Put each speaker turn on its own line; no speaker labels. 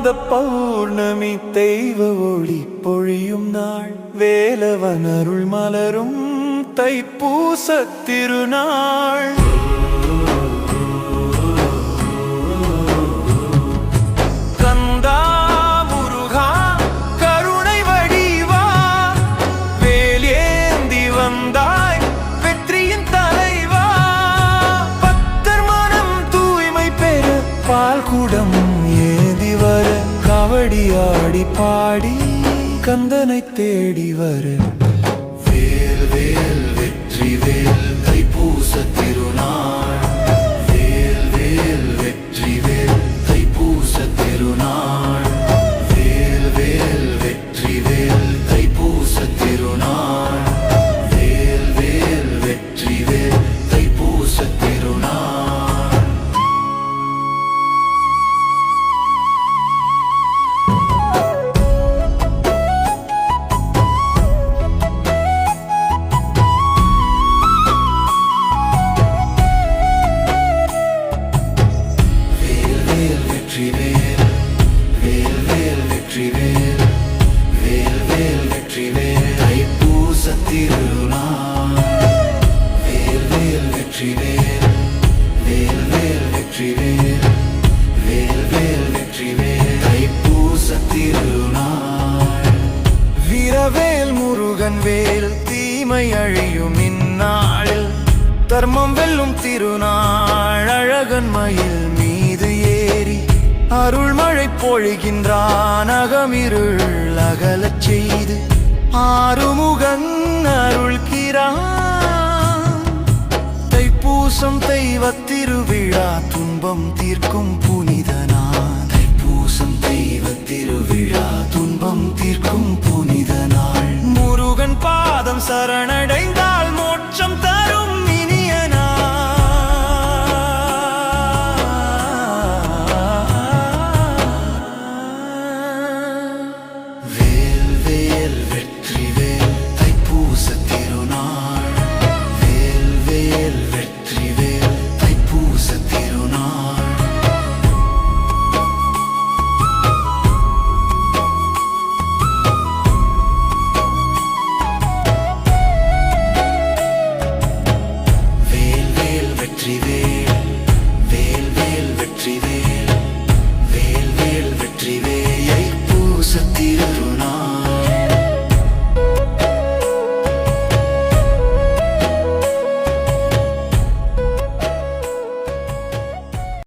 மாத பௌர்ணமி தெய்வ ஒளி பொழியும் நாள். வேலவன் அருள் மலரும் தைப்பூச திருநாள். ஆடி ஆடி பாடி கந்தனை தேடி வர திருநாள். வேல் வேல் வெற்றி வேல். வேல் வேல் வெற்றி வேல். வேல் வேல் வெற்றி வேல். தைப்பூச திருநாள். வீரவேல் முருகன் வேல். தீமை அழியும் இந்நாளில் தர்மம் வெல்லும் திருநாள். அழகன் மயில் மீது ஏறி அருள்மழை பொழிகின்றான். அகமிருள் அகலச் செய்து ஆறுமுகன் அருள்கிறான். தைப்பூசம் தெய்வ திருவிழா துன்பம் தீர்க்கும் புனிதனா தைப்பூசம் தெய்வ திருவிழா துன்பம் தீர்க்கும் புனிதனாள் முருகன் பாதம் சரணடைந்த